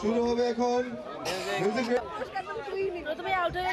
শুরু হবে এখন। প্রথমে আউট হয়ে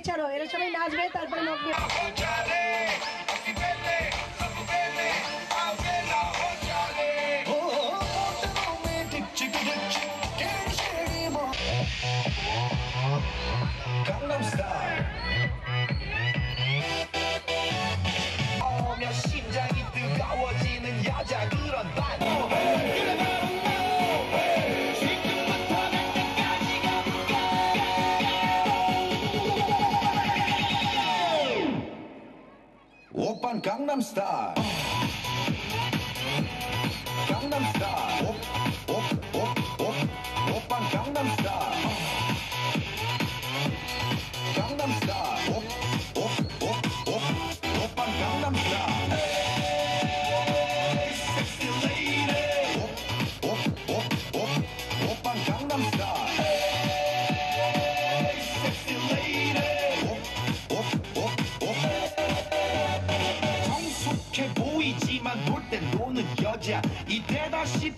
এছাড়াও এরা সবাই নাচবে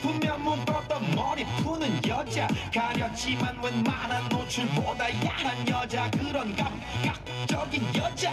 분명 문법던 머리 푸는 여자. 가렸지만 웬만한 노출보다 야한 여자. 그런 감각적인 여자.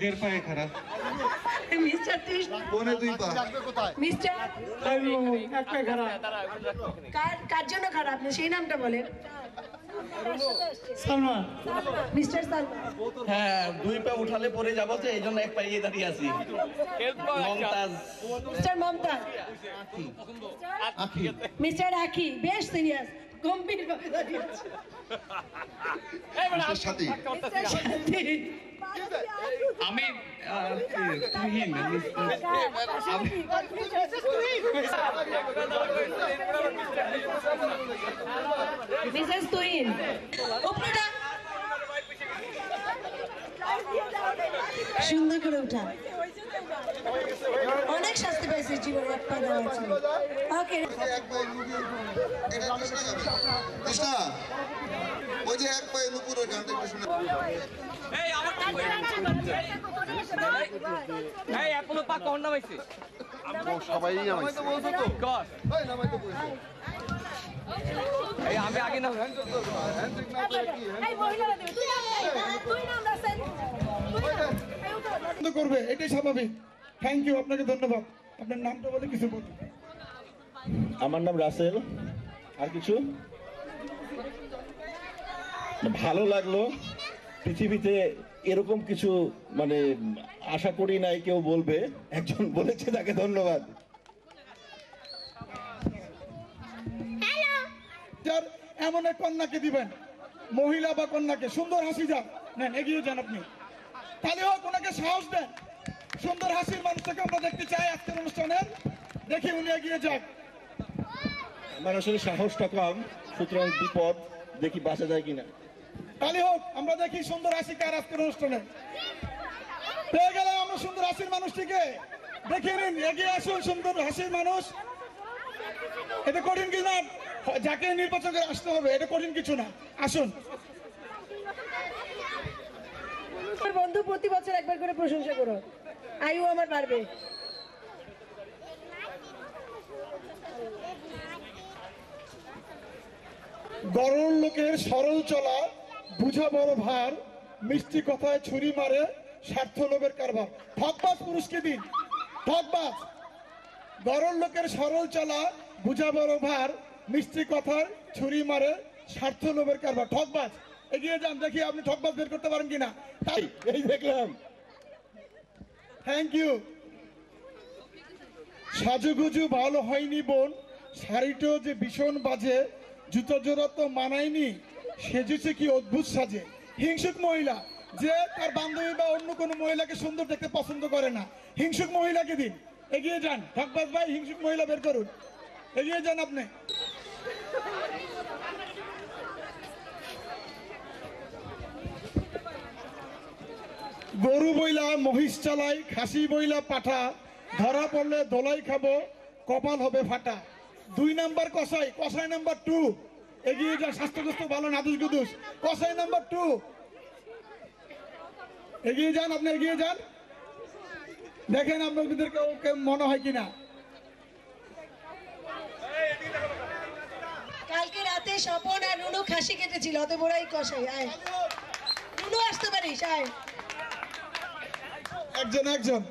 দেড় পায়ে খাড়া মিস্টার তৃষ্ণ পনে দুই পা। মিস্টার এক পায়ে খাড়া কার কার জন্য খারাপ? সেই নামটা বলেন। সালমান। মিস্টার সালমান। হ্যাঁ দুই পা উঠালে পরে যাব যে এই জন্য এক পায়ে দাঁড়িয়ে আছি। মমতাজ। মিস্টার মমতা মিস্টার আখি বেশ সিরিয়াস গম্ভীর ভাবে দাঁড়িয়ে আছে। সাথী। মিস্টার শান্তি আমি মিসেস তুহিন। সুন্দর করে উঠা অনেক শাস্তি পাইছে জীবন ওকে। কৃষ্ণা ওই যে এক পায়ে নুপুর ওই গানটা একটু শোনা। এই এখনও পা কখন নামাইছে? সবাই নামাইছে। এই আমি আগে না করবে এটাই স্বাভাবিক। থ্যাংক ইউ আপনাকে ধন্যবাদ। আপনার নামটা বলে কিছু বলুন। আমার নাম রাসেল। আর কিছু? ভালো লাগল। পৃথিবীতে এরকম কিছু মানে আশা করি নাই কেউ বলবে। একজন বলেছে তাকে ধন্যবাদ। যার এমন এক কন্যাকে দিবেন মহিলা বা কন্যাকে সুন্দর হাসি যান নেন এগিয়ে যান আপনি। তাহলে হোক ওনাকে সাহস দেন। সুন্দর হাসির মানুষটাকে আমরা দেখতে চাই আজকের অনুষ্ঠানের। দেখি উনি এগিয়ে যাক। আমার আসলে সাহসটা কম সুতরাং বিপদ দেখি বাঁচা যায় কিনা। তাহলে হোক আমরা দেখি সুন্দর হাসি কার আজকের অনুষ্ঠানে। পেয়ে গেলাম আমরা সুন্দর হাসির মানুষটিকে। দেখে নিন এগিয়ে আসুন সুন্দর হাসির মানুষ। এটা কঠিন কিছু না? যাকে নির্বাচন করে আসতে হবে এটা কঠিন কিছু না। আসুন। বন্ধু প্রতি বছর একবার করে প্রশংসা করো। আয়ু আমার বাড়বে। গরল লোকের সরল চলা বুঝা বড় ভার মিষ্টি কথায় ছুরি মারে স্বার্থ লোভের কারবার। ঠকবাজ পুরুষকে দিন ঠকবাজ গরল লোকের সরল চলা, বুঝা বড় ভার মিষ্টি কথায় ছুরি মারে স্বার্থ লোভের কারবার। ঠকবাজ এগিয়ে যান, দেখি আপনি ঠকবাজ বের করতে পারেন কিনা। তাই, এই দেখলাম। থ্যাংক ইউ সাজুগুজু ভালো হয়নি বোন, শাড়িটাও যে ভীষণ বাজে, জুতো জোড়া তো মানায়নি। সেজেছে কি অদ্ভুত সাজে। হিংসুক মহিলা যে তার বান্ধবী বা অন্য কোনো মহিলাকে সুন্দর দেখতে পছন্দ করে না। হিংসুক মহিলাকে দিন। এগিয়ে যান। ঠকবাজ ভাই, হিংসুক মহিলা বের করুন। এগিয়ে যান আপনি। গরু বইলা, মহিষ চালাই, খাসি বইলা পাঠা। ধরা পড়লে দোলাই খাব, কপাল হবে ফাটা। দুই নাম্বার কসাই কসাই নাম্বার টু এগিয়ে যান স্বাস্থ্যগ্রস্ত ভালো নাদুস গুদুস কসাই নাম্বার টু এগিয়ে যান আপনি এগিয়ে যান। দেখেন আপনাদের কেউ মনে হয় কিনা। কালকে রাতে স্বপন আর নুনু খাসি কেটেছিল অত বড়াই কষাই আয়। নুনু আসতে পারিস আয়। একজন একজন।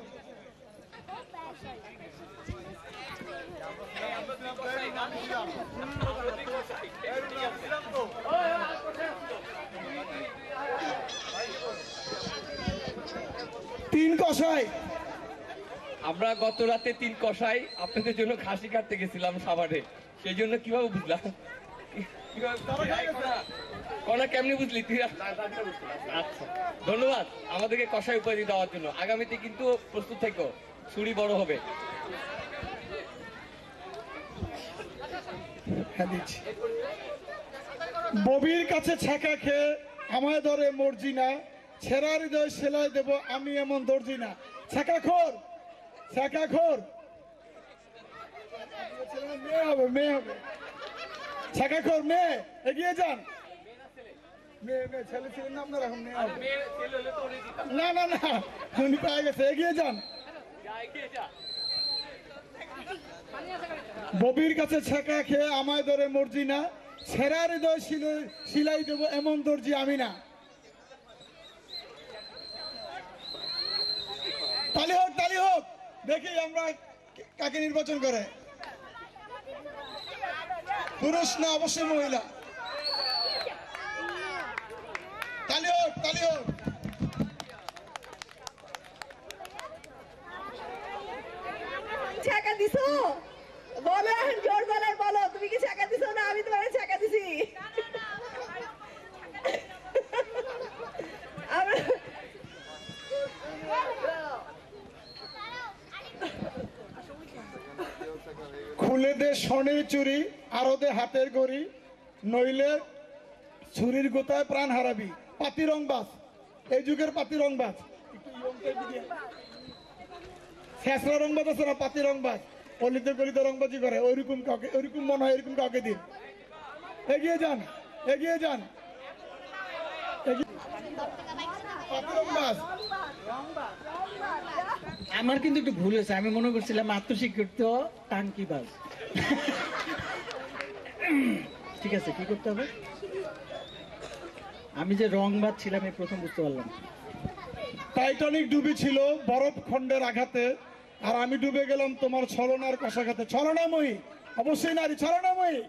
তিন কষাই। আমরা গত রাতে তিন কষাই আপনাদের জন্য খাসি কাটতে গেছিলাম সাভারে। সেই জন্য কীভাবে বুঝলাম? কনা কেমনি বুঝলি তুই? আচ্ছা ধন্যবাদ আমাদেরকে কষাই উপাধি দেওয়ার জন্য। আগামীতে কিন্তু প্রস্তুত থেকো। ছুরি বড় হবে হ্যাঁ, দিচ্ছি। ববির কাছে ছ্যাঁকা খেয়ে আমায় ধরে মর্জি না। ছেঁড়া হৃদয় সেলাই দেব আমি এমন দর্জি না। ছ্যাঁকা খোর ছ্যাঁকা খোর। মেয়ে হবে মেয়ে হবে। ছ্যাঁকা খোর মেয়ে এগিয়ে যান। না না না না উনি পায়ে গেছে এগিয়ে যান। ববির কাছে ছেঁকা খেয়ে আমায় ধরে মর্জি না। ছেঁড়া হৃদয় সিলাই দেবো এমন দর্জি আমি না। তালি হোক তালি হোক। দেখি আমরা কাকে নির্বাচন করে। পুরুষ না, অবশ্যই মহিলা। তালি হোক তালি হোক ছাকা দিছো? বলো এখন, জোর গলায় বলো। তুমি কি ছাকা দিছো? না, আমি তোমার ছাকা দিছি। খুলে দে স্বর্ণের চুরি, আরও দে হাতের গড়ি, নইলে ছুরির গোতায় প্রাণ হারাবি। পাতি রংবাজ এই যুগের পাতি রংবাজ শেষরা রংবাজ আছে না, পাতি রংবাজ অলিতে গলিতে রংবাজি করে ওইরকম কাউকে ওইরকম মনে হয় এরকম কাউকে দিন। এগিয়ে যান এগিয়ে যান। আমার কিন্তু একটু ভুল হয়েছে আমি মনে করছিলাম আত্মস্বীকৃত টাঙ্কিবাজ ঠিক আছে কি করতে হবে? আমি যে রংবাদ ছিলাম এই প্রথম বুঝতে পারলাম। টাইটানিক ডুবি ছিল বরফ খণ্ডের আঘাতে। আর আমি ডুবে গেলাম তোমার ছলনার কষাঘাতে। ছলনাময়ী অবশ্যই নারী ছলনাময়ী।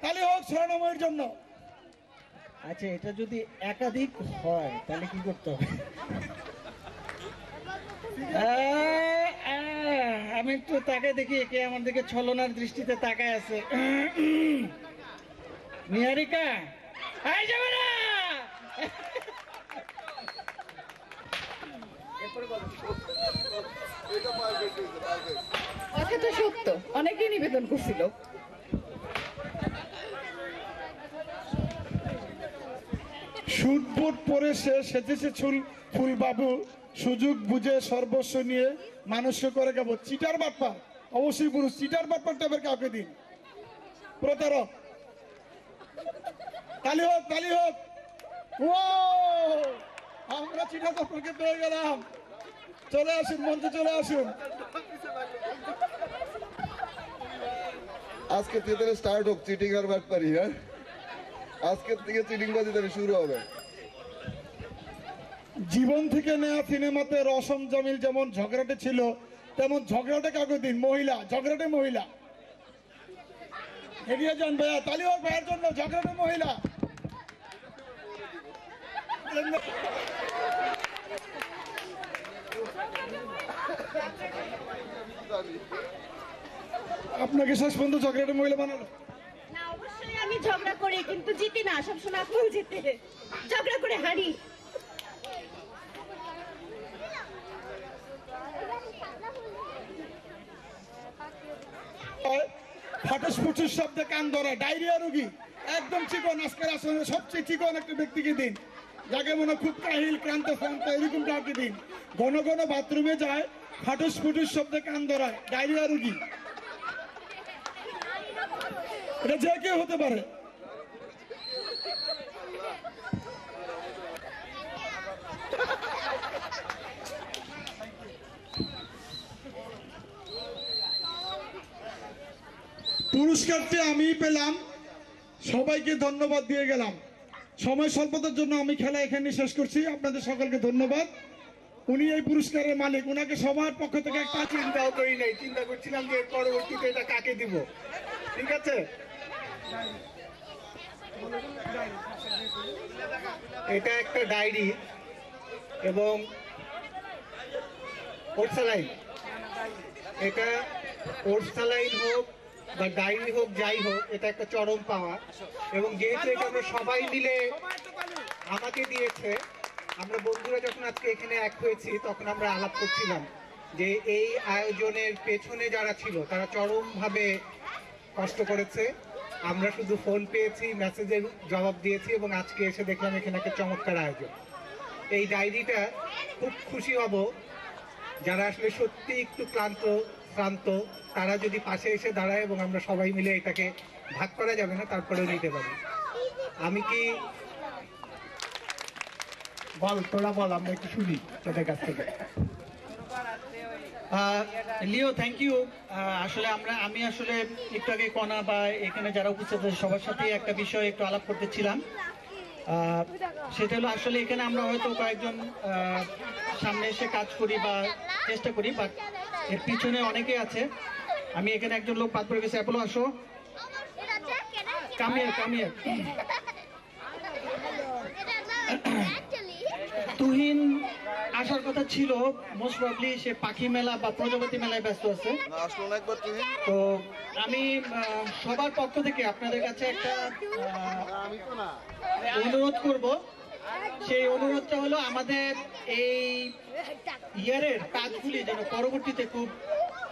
তাহলে হোক ছলনাময়ীর জন্য। আচ্ছা এটা যদি একাধিক হয় তাহলে কি করতে হবে? আহ, আহ, আমি একটু তাকে দেখি কে আমার দিকে ছলনার দৃষ্টিতে তাকায় আছে। নিহারিকা এই যাবে না কথা তো সত্য। অনেকেই নিবেদন করছিল। শুট বুট পরে সে সেজেছে চুল ফুল বাবু সুযোগ বুঝে সর্বস্ব নিয়ে মানুষকে করে গাবো। চিটার বাটপা অবশ্যই পুরুষ, চিটার বাটপার টাইপের কাউকে দিন। প্রতারক। তালি হোক তালি হোক। ও আমরা চিটার বাটপারকে পেয়ে গেলাম। চলে আসুন মঞ্চে চলে আসুন। আজকে থেকে স্টার্ট হোক চিটিং আর বাটপারি হ্যাঁ? আজকের থেকে চিটিং বাজি তাহলে শুরু হবে। জীবন থেকে নেয়া সিনেমাতে রসম জামিল যেমন ঝগড়াটে ছিল তেমন ঝগড়াটে কাউকে দিন মহিলা ঝগড়াটে মহিলা। এগিয়ে যান ভাইয়া তালি হোক ভাইয়ার জন্য ঝগড়াটে মহিলা। আপনাকে শেষ পর্যন্ত ঝগড়াটে মহিলা বানালো। না অবশ্যই আমি ঝগড়া করি কিন্তু জিতি না সবসময় আপনিও জিতে। ঝগড়া করে হারি। ফাটাস ফুটুস শব্দে কান ধরা ডায়রিয়া রোগী। একদম চিকন আজকের আসলে সবচেয়ে চিকন একটা ব্যক্তিকে দিন। যাকে মনে হয় খুব কাহিল ক্রান্ত ক্রান্ত এরকম দিন। ঘন ঘন বাথরুমে যায় ফাটুস ফুটুস শব্দে কান ধরায়, ডায়রিয়া রোগী। এটা যে কেউ হতে পারে। পুরস্কারটি আমি পেলাম। সবাইকে ধন্যবাদ দিয়ে গেলাম। সময় স্বল্পতার জন্য আমি খেলা এখানে শেষ করছি। আপনাদের সকলকে ধন্যবাদ। উনি এই পুরস্কারের মালিক। উনাকে সবার পক্ষ থেকে একটা চিন্তাও করি নাই। চিন্তা করছিলাম যে পরবর্তীতে এটা কাকে দিব। ঠিক আছে? এটা একটা ডায়েরি এবং ওটসালাইন এটা ওটসালাইন হোক বা ডায়েরি হোক, যাই হোক, এটা একটা চরম পাওয়া। এবং যেহেতু এটা সবাই মিলে আমাকে দিয়েছে আমরা বন্ধুরা যখন আজকে এখানে এক হয়েছি, তখন আমরা আলাপ করছিলাম যে এই আয়োজনের পেছনে যারা ছিল, তারা চরমভাবে কষ্ট করেছে। আমরা শুধু ফোন পেয়েছি মেসেজের জবাব দিয়েছি এবং আজকে এসে দেখলাম এখানে একটা চমৎকার আয়োজন। এই ডায়েরিটা খুব খুশি হব। যারা আসলে সত্যি একটু ক্লান্ত ক্লান্ত তারা যদি পাশে এসে দাঁড়ায় এবং আমরা সবাই মিলে এটাকে ভাগ করা যাবে না, তারপরেও নিতে পারি। আমি কি বল তোরা বল আমরা একটু শুনি তোদের কাছ থেকে। লিও থ্যাংক ইউ আসলে আমরা আমি আসলে একটু আগে কণা বা এখানে যারা উপস্থিত আছে সবার সাথে একটা বিষয় একটু আলাপ করতেছিলাম সেটা হলো আসলে এখানে আমরা হয়তো কয়েকজন সামনে এসে কাজ করি বা চেষ্টা করি বাট এর পিছনে অনেকে আছে। আমি এখানে একজন লোক পাত পড়ে গেছে। অ্যাপোলো আসো। কামিয়ার কামিয়ার তুহিন আসার কথা ছিল মোস্ট প্রবলি সে পাখি মেলা বা প্রজাপতি মেলায় ব্যস্ত আছে। তো আমি সবার পক্ষ থেকে আপনাদের কাছে একটা অনুরোধ করব। সেই অনুরোধটা হলো আমাদের এই ইয়ারের কাজগুলি যেন পরবর্তীতে খুব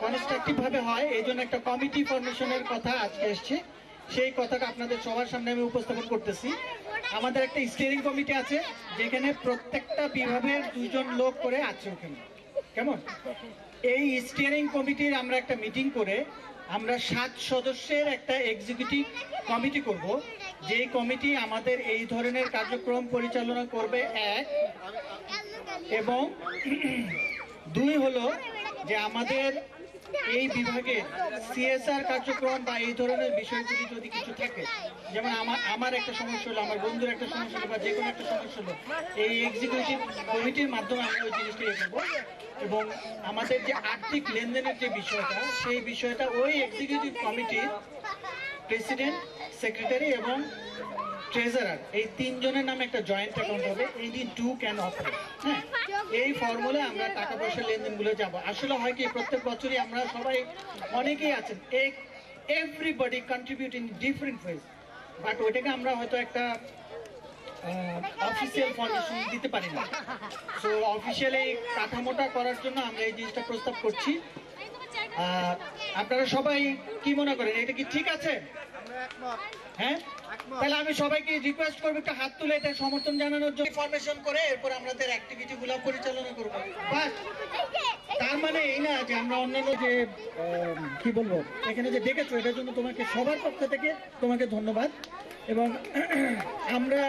কনস্ট্রাকটিভ ভাবে হয়। এই জন্য একটা কমিটি ফরমেশনের কথা আজকে এসছে। সেই কথাটা আপনাদের সবার সামনে আমি উপস্থাপন করতেছি। আমাদের একটা স্টিয়ারিং কমিটি আছে, যেখানে প্রত্যেকটা বিভাগের দুজন লোক করে আছে ওখানে। কেমন? এই স্টিয়ারিং কমিটির আমরা একটা মিটিং করে আমরা সাত সদস্যের একটা এক্সিকিউটিভ কমিটি করব। যেই কমিটি আমাদের এই ধরনের কার্যক্রম পরিচালনা করবে এক এবং দুই হলো যে আমাদের এই বিভাগে সিএসআর কার্যক্রম বা এই ধরনের বিষয়গুলি যদি কিছু থাকে, যেমন আমার আমার একটা সমস্যা হলো, আমার বন্ধুর একটা সমস্যা হলো বা যে কোনো একটা সমস্যা হলো, এই এক্সিকিউটিভ কমিটির মাধ্যমে আমরা ওই জিনিসটা এগোবো এবং আমাদের যে আর্থিক লেনদেনের যে বিষয়টা, সেই বিষয়টা ওই এক্সিকিউটিভ কমিটির প্রেসিডেন্ট সেক্রেটারি এবং ট্রেজারার, এই তিনজনের নামে একটা জয়েন্ট অ্যাকাউন্ট হবে, এই দিন টু ক্যান অপারেট হ্যাঁ? এই ফর্মুলে আমরা টাকা পয়সার লেনদেনগুলো যাব। আসলে হয় কি, প্রত্যেক বছরই আমরা সবাই, অনেকেই আছেন, এক everybody contribute in different ways but ওইটাকে আমরা হয়তো একটা অফিসিয়াল ফাউন্ডেশন দিতে পারি না। সো অফিসিয়াল কাঠামোটা করার জন্য আমরা এই জিনিসটা প্রস্তাব করছি। আপনারা সবাই কি মনে করেন? এটা কি ঠিক আছে? হ্যাঁ? তাহলে আমি সবাইকে রিকোয়েস্ট করব একটা হাত তুলে এটা সমর্থন জানানোর জন্য ইনফরমেশন করে এরপর আমাদের অ্যাক্টিভিটি গুলো পরিচালনা করব। তার মানে এই না যে আমরা অন্যান্য যে কি বলব, এখানে যে ডেকেছো এটার জন্য তোমাকে সবার পক্ষ থেকে তোমাকে ধন্যবাদ। এবং আমরা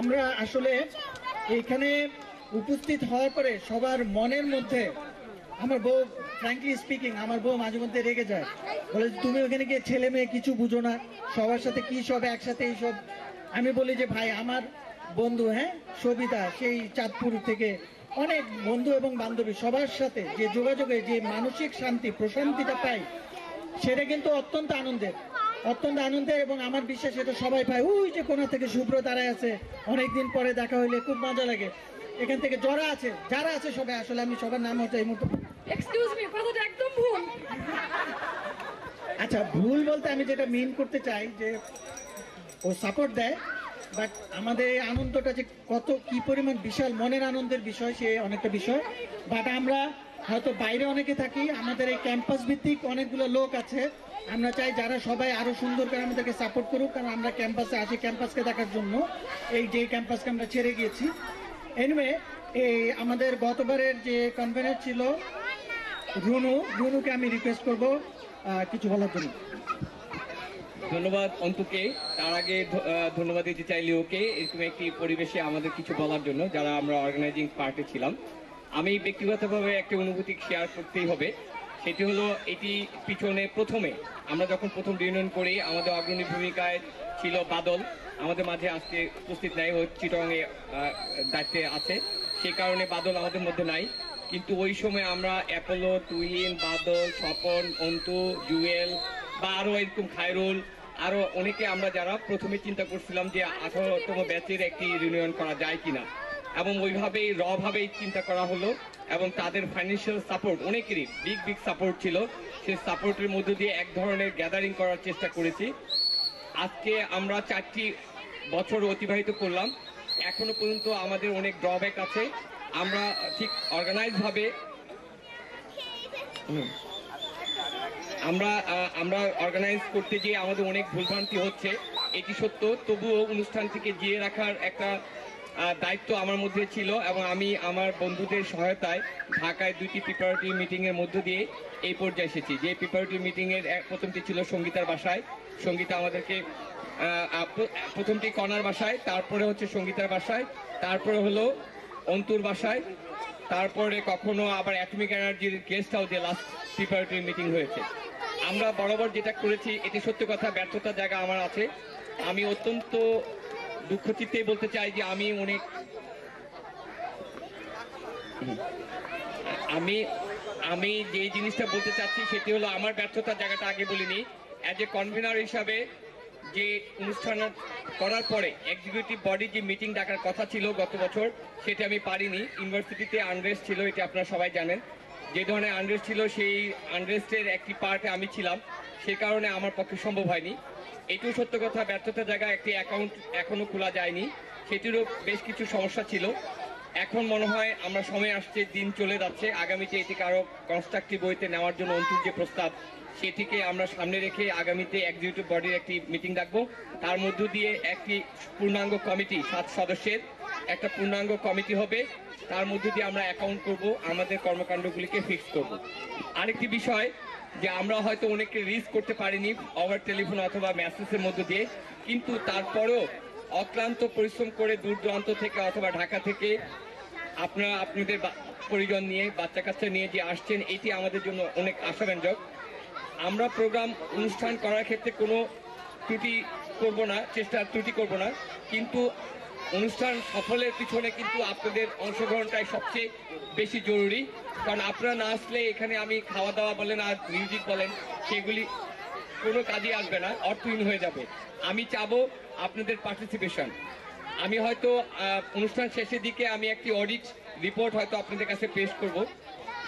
আমরা আসলে এখানে উপস্থিত হওয়ার পরে সবার মনের মধ্যে, আমার বউ ফ্র্যাঙ্কলি স্পিকিং আমার বউ মাঝে মধ্যে রেগে যায়। বলে, তুমি ওখানে গিয়ে ছেলে মেয়ে কিছু বুঝো না। সবার সাথে কি সব একসাথে এইসব আমি বলি যে, ভাই, আমার বন্ধু হ্যাঁ সবিতা, সেই চাঁদপুর থেকে অনেক বন্ধু এবং বান্ধবী, সবার সাথে যে যোগাযোগে যে মানসিক শান্তি, প্রশান্তিটা পাই, সেটা কিন্তু অত্যন্ত আনন্দের। অত্যন্ত আনন্দের এবং আমার বিশ্বাস এটা সবাই পায়। ওই যে কোনা থেকে শুভ্র দাঁড়ায় আছে, অনেকদিন পরে দেখা হইলে খুব মজা লাগে। এখান থেকে যারা আছে যারা আছে সবাই, আসলে আমি সবার নাম হচ্ছে এই মুহূর্তে এক্সকিউজ মি কথাটা একদম ভুল। আচ্ছা ভুল বলতে আমি যেটা মিন করতে চাই যে ও সাপোর্ট দেয় বাট আমাদের এই আনন্দটা যে কত, কি পরিমাণ বিশাল মনের আনন্দের বিষয়, সে অনেকটা বিষয়। বাট আমরা হয়তো বাইরে অনেকে থাকি, আমাদের এই ক্যাম্পাস ভিত্তিক অনেকগুলো লোক আছে। আমরা চাই যারা সবাই আরও সুন্দর করে আমাদেরকে সাপোর্ট করুক, কারণ আমরা ক্যাম্পাসে আসি ক্যাম্পাসকে দেখার জন্য। এই যে ক্যাম্পাসকে আমরা ছেড়ে গিয়েছি। এনিওয়ে এই আমাদের গতবারের যে কনভেনার ছিল রুনু, রুনুকে আমি রিকোয়েস্ট করব কিছু বলার জন্য। ধন্যবাদ অন্তুকে। তার আগে ধন্যবাদ দিতে চাই ওকে। এরকম একটি পরিবেশে আমাদের কিছু বলার জন্য, যারা আমরা অর্গানাইজিং পার্টে ছিলাম। আমি ব্যক্তিগতভাবে একটা অনুভূতি শেয়ার করতেই হবে। সেটি হলো, এটি পিছনে প্রথমে, আমরা যখন প্রথম রিউনিয়ন করি, আমাদের অগ্রণী ভূমিকায় ছিল বাদল। আমাদের মাঝে আজকে উপস্থিত নাই, ও চিটংয়ে দায়িত্বে আছে। সে কারণে বাদল আমাদের মধ্যে নাই। কিন্তু ওই সময় আমরা অ্যাপোলো তুহিন বাদল, স্বপন, অন্তু, জুয়েল বা আরও এরকম খায়রুল আরও অনেকে আমরা যারা প্রথমে চিন্তা করছিলাম যে আঠারোতম ব্যাচের একটি ইউনিয়ন করা যায় কিনা। এবং ওইভাবেই র ভাবেই চিন্তা করা হলো এবং তাদের ফাইন্যান্সিয়াল সাপোর্ট অনেকেরই বিগ বিগ সাপোর্ট ছিল। সেই সাপোর্টের মধ্য দিয়ে এক ধরনের গ্যাদারিং করার চেষ্টা করেছি। আজকে আমরা চারটি বছর অতিবাহিত করলাম। এখনও পর্যন্ত আমাদের অনেক ড্রব্যাক আছে। আমরা ঠিক অর্গানাইজ ভাবে হুম। আমরা আমরা অর্গানাইজ করতে গিয়ে আমাদের অনেক ভুলভ্রান্তি হচ্ছে, এটি সত্য। তবুও অনুষ্ঠানটিকে জিয়ে রাখার একটা দায়িত্ব আমার মধ্যে ছিল এবং আমি আমার বন্ধুদের সহায়তায় ঢাকায় দুইটি প্রিপারেটরি মিটিং এর মধ্য দিয়ে এই পর্যায়ে এসেছি। যে প্রিপারেটরি মিটিং এর এক- প্রথমটি ছিল সঙ্গীতার বাসায়। সঙ্গীতা আমাদেরকে প্রথমটি কনার বাসায়, তারপরে হচ্ছে সঙ্গীতার বাসায়, তারপরে হলো অন্তুর বাসায়। তারপরে কখনো আবার অ্যাটমিক এনার্জির গেস্ট হাউসে লাস্ট প্রিপারেটরি মিটিং হয়েছে। আমরা বরাবর যেটা করেছি, এটি সত্যি কথা, ব্যর্থতার জায়গা আমার আছে। আমি অত্যন্ত দুঃখ চিত্তেই বলতে চাই যে আমি অনেক আমি আমি যে জিনিসটা বলতে চাচ্ছি, সেটি হলো আমার ব্যর্থতার জায়গাটা আগে বলিনি। অ্যাজ এ কনভেনার হিসাবে যে অনুষ্ঠান করার পরে এক্সিকিউটিভ বডি যে মিটিং ডাকার কথা ছিল গত বছর, সেটা আমি পারিনি। ইউনিভার্সিটিতে আনরেস্ট ছিল, এটা আপনারা সবাই জানেন। যে ধরনের আনরেস্ট ছিল, সেই আনরেস্টের একটি পার্টে আমি ছিলাম। সে কারণে আমার পক্ষে সম্ভব হয়নি। এটিও সত্য কথা, ব্যর্থতার জায়গায় একটি অ্যাকাউন্ট এখনও খোলা যায়নি। সেটিরও বেশ কিছু সমস্যা ছিল। এখন মনে হয় আমরা সময় আসছে, দিন চলে যাচ্ছে। আগামীতে এটিকে আরও কনস্ট্রাকটিভ বইতে নেওয়ার জন্য অন্তিম যে প্রস্তাব সেটিকে আমরা সামনে রেখে আগামীতে এক্সিকিউটিভ বডির একটি মিটিং ডাকবো। তার মধ্য দিয়ে একটি পূর্ণাঙ্গ কমিটি, সাত সদস্যের একটা পূর্ণাঙ্গ কমিটি হবে। তার মধ্য দিয়ে আমরা অ্যাকাউন্ট করব, আমাদের কর্মকাণ্ডগুলিকে ফিক্স করব। আরেকটি বিষয়, যে আমরা হয়তো অনেকে রিস্ক করতে পারিনি ওভার টেলিফোন অথবা মেসেজের মধ্য দিয়ে, কিন্তু তারপরেও অক্লান্ত পরিশ্রম করে দূর দূরান্ত থেকে অথবা ঢাকা থেকে আপনারা, আপনাদের পরিজন নিয়ে বাচ্চা কাচ্চা নিয়ে যে আসছেন, এটি আমাদের জন্য অনেক আশাব্যঞ্জক। আমরা প্রোগ্রাম অনুষ্ঠান করার ক্ষেত্রে কোনো ত্রুটি করব না, চেষ্টা ত্রুটি করব না। কিন্তু অনুষ্ঠান সফলের পিছনে কিন্তু আপনাদের অংশগ্রহণটাই সবচেয়ে বেশি জরুরি। কারণ আপনারা না আসলে এখানে আমি খাওয়া দাওয়া বলেন আর মিউজিক বলেন, সেগুলি কোনো কাজে আসবে না, অর্থহীন হয়ে যাবে। আমি চাবো আপনাদের পার্টিসিপেশন আমি হয়তো অনুষ্ঠান শেষের দিকে আমি একটি অডিট রিপোর্ট হয়তো আপনাদের কাছে পেশ করব।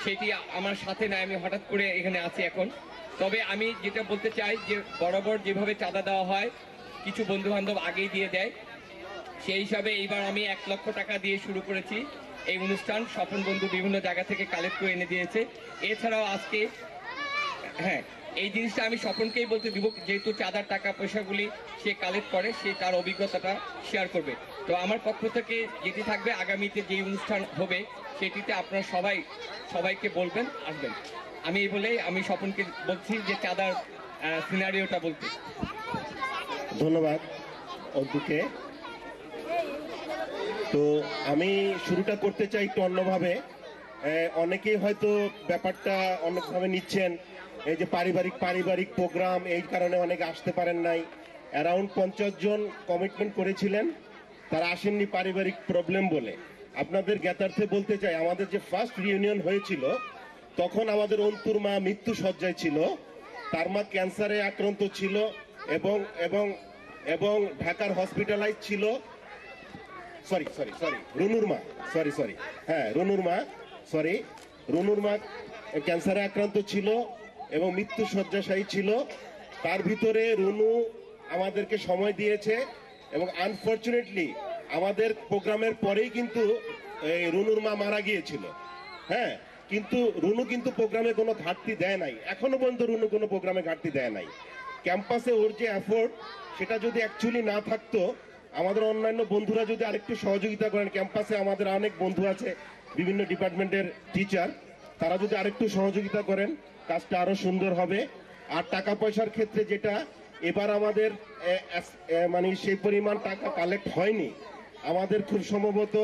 সেটি আমার সাথে নাই, আমি হঠাৎ করে এখানে আছি এখন। তবে আমি যেটা বলতে চাই যে বরাবর যেভাবে চাঁদা দেওয়া হয়, কিছু বন্ধু বান্ধব আগেই দিয়ে দেয়। সেই হিসাবে এইবার আমি এক লক্ষ টাকা দিয়ে শুরু করেছি। এই অনুষ্ঠান স্বপন বন্ধু বিভিন্ন জায়গা থেকে কালেক্ট করে এনে দিয়েছে। এছাড়াও আজকে হ্যাঁ এই জিনিসটা আমি স্বপনকেই বলতে দিব, যেহেতু চাঁদার টাকা পয়সাগুলি সে কালেক্ট করে, সে তার অভিজ্ঞতাটা শেয়ার করবে। তো আমার পক্ষ থেকে যেটি থাকবে, আগামীতে যে অনুষ্ঠান হবে, সেটিতে আপনারা সবাই, সবাইকে বলবেন, আসবেন। আমি এই বলেই আমি স্বপনকে বলছি যে চাঁদার সিনারিওটা বলতে। ধন্যবাদ অন্তুকে তো আমি শুরুটা করতে চাই একটু অন্যভাবে। অনেকেই হয়তো ব্যাপারটা অনেকভাবে নিচ্ছেন। এই যে পারিবারিক পারিবারিক প্রোগ্রাম, এই কারণে অনেকে আসতে পারেন নাই। অ্যারাউন্ড পঞ্চাশ জন কমিটমেন্ট করেছিলেন। তারা আসেননি পারিবারিক প্রবলেম বলে। আপনাদের জ্ঞাতার্থে বলতে চাই, আমাদের যে ফার্স্ট রিউনিয়ন হয়েছিল তখন আমাদের অন্তুর মা মৃত্যু সজ্জায় ছিল। তার মা ক্যান্সারে আক্রান্ত ছিল এবং এবং এবং ঢাকার হসপিটালাইজ ছিল। সরি সরি সরি রুনুর মা সরি সরি হ্যাঁ রুনুর মা সরি রুনুর মা ক্যান্সারে আক্রান্ত ছিল এবং মৃত্যু শয্যাশায়ী ছিল। তার ভিতরে রুনু আমাদেরকে সময় দিয়েছে এবং আনফর্চুনেটলি আমাদের প্রোগ্রামের পরেই কিন্তু এই রুনুর মা মারা গিয়েছিল। হ্যাঁ কিন্তু রুনু কিন্তু প্রোগ্রামে কোনো ঘাটতি দেয় নাই। এখনও পর্যন্ত রুনু কোনো প্রোগ্রামে ঘাটতি দেয় নাই। ক্যাম্পাসে ওর যে এফোর্ট সেটা যদি অ্যাকচুয়ালি না থাকতো, আমাদের অন্যান্য বন্ধুরা যদি আরেকটু সহযোগিতা করেন ক্যাম্পাসে আমাদের অনেক বন্ধু আছে, বিভিন্ন ডিপার্টমেন্টের টিচার তারা যদি আরেকটু সহযোগিতা করেন, কাজটা আরও সুন্দর হবে। আর টাকা পয়সার ক্ষেত্রে যেটা, এবার আমাদের মানে সেই পরিমাণ টাকা কালেক্ট হয়নি। আমাদের খুব সম্ভবত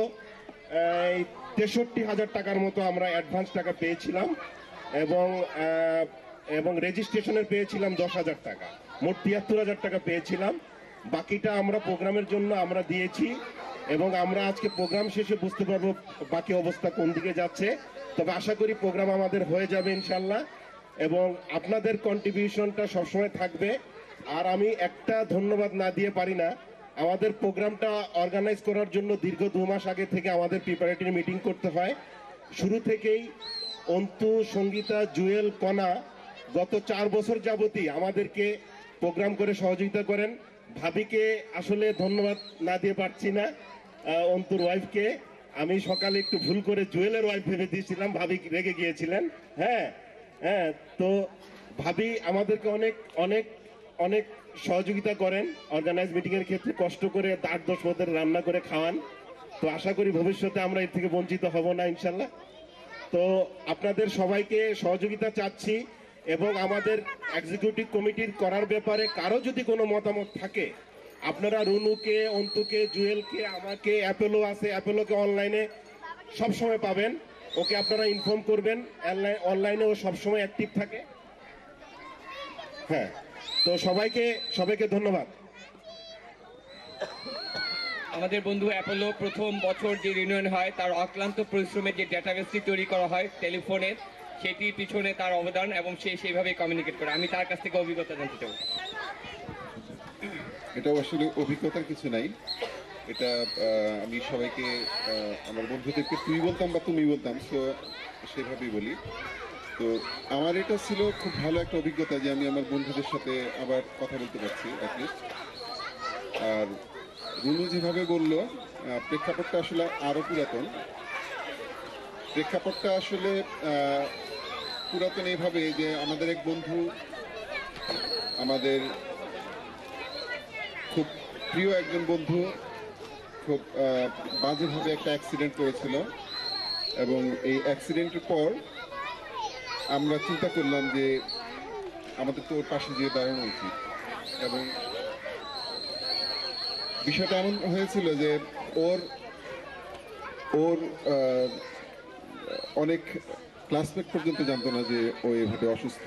তেষট্টি হাজার টাকার মতো আমরা অ্যাডভান্স টাকা পেয়েছিলাম এবং এবং রেজিস্ট্রেশনের পেয়েছিলাম দশ হাজার টাকা। মোট তিয়াত্তর হাজার টাকা পেয়েছিলাম। বাকিটা আমরা প্রোগ্রামের জন্য আমরা দিয়েছি এবং আমরা আজকে প্রোগ্রাম শেষে বুঝতে পারব বাকি অবস্থা কোন দিকে যাচ্ছে। তবে আশা করি প্রোগ্রাম আমাদের হয়ে যাবে ইনশাল্লাহ এবং আপনাদের কন্ট্রিবিউশনটা সবসময় থাকবে। আর আমি একটা ধন্যবাদ না দিয়ে পারি না আমাদের প্রোগ্রামটা অর্গানাইজ করার জন্য দীর্ঘ দু মাস আগে থেকে আমাদের প্রিপারেটরি মিটিং করতে হয়। শুরু থেকেই অন্তু, সঙ্গীতা, জুয়েল কণা গত চার বছর যাবতই আমাদেরকে প্রোগ্রাম করে সহযোগিতা করেন। ভাবিকে আসলে ধন্যবাদ না দিয়ে পারছি না অন্তুর ওয়াইফকে আমি সকালে একটু ভুল করে জুয়েলের ওয়াইফ ভেবে দিয়েছিলাম, ভাবি রেগে গিয়েছিলেন। হ্যাঁ হ্যাঁ তো ভাবি আমাদেরকে অনেক অনেক অনেক সহযোগিতা করেন অর্গানাইজ মিটিং এর ক্ষেত্রে কষ্ট করে আট দশ পদের রান্না করে খাওয়ান। তো আশা করি ভবিষ্যতে আমরা এর থেকে বঞ্চিত হব না ইনশাল্লাহ তো আপনাদের সবাইকে সহযোগিতা চাচ্ছি এবং আমাদের এক্সিকিউটিভ কমিটির করার ব্যাপারে কারও যদি কোনো মতামত থাকে, আপনারা রুনুকে, অন্তুকে, জুয়েলকে, আমাকে, অ্যাপেলো আছে, অ্যাপেলোকে অনলাইনে সবসময় পাবেন। ওকে আপনারা ইনফর্ম করবেন অনলাইনে ও সবসময় অ্যাক্টিভ থাকে। হ্যাঁ। তো সবাইকে সবাইকে ধন্যবাদ। আমাদের বন্ধু অ্যাপোলো প্রথম বছর যে রিউনিয়ন হয় তার অক্লান্ত পরিশ্রমের যে ডেটাবেসটি তৈরি করা হয় টেলিফোনের সেটির পিছনে তার অবদান এবং সে সেইভাবে কমিউনিকেট করে। আমি তার কাছ থেকে অভিজ্ঞতা জানতে চাই। এটা আসলে অভিজ্ঞতার কিছু নাই। এটা আমি সবাইকে আমার বন্ধুদেরকে তুই বলতাম বা তুমি বলতাম তো সেভাবেই বলি। তো আমার এটা ছিল খুব ভালো একটা অভিজ্ঞতা যে আমি আমার বন্ধুদের সাথে আবার কথা বলতে পারছি আর রুনু যেভাবে বলল প্রেক্ষাপটটা আসলে আরও পুরাতন। প্রেক্ষাপটটা আসলে পুরাতন এইভাবে যে আমাদের এক বন্ধু আমাদের খুব প্রিয় একজন বন্ধু, খুব বাজেভাবে একটা অ্যাক্সিডেন্ট করেছিল। এবং এই অ্যাক্সিডেন্টের পর আমরা চিন্তা করলাম যে আমাদের তো ওর পাশে গিয়ে দাঁড়ানো উচিত। এবং বিষয়টা এমন হয়েছিল যে ওর ওর অনেক ক্লাসমেট পর্যন্ত জানতো না যে ও এভাবে অসুস্থ।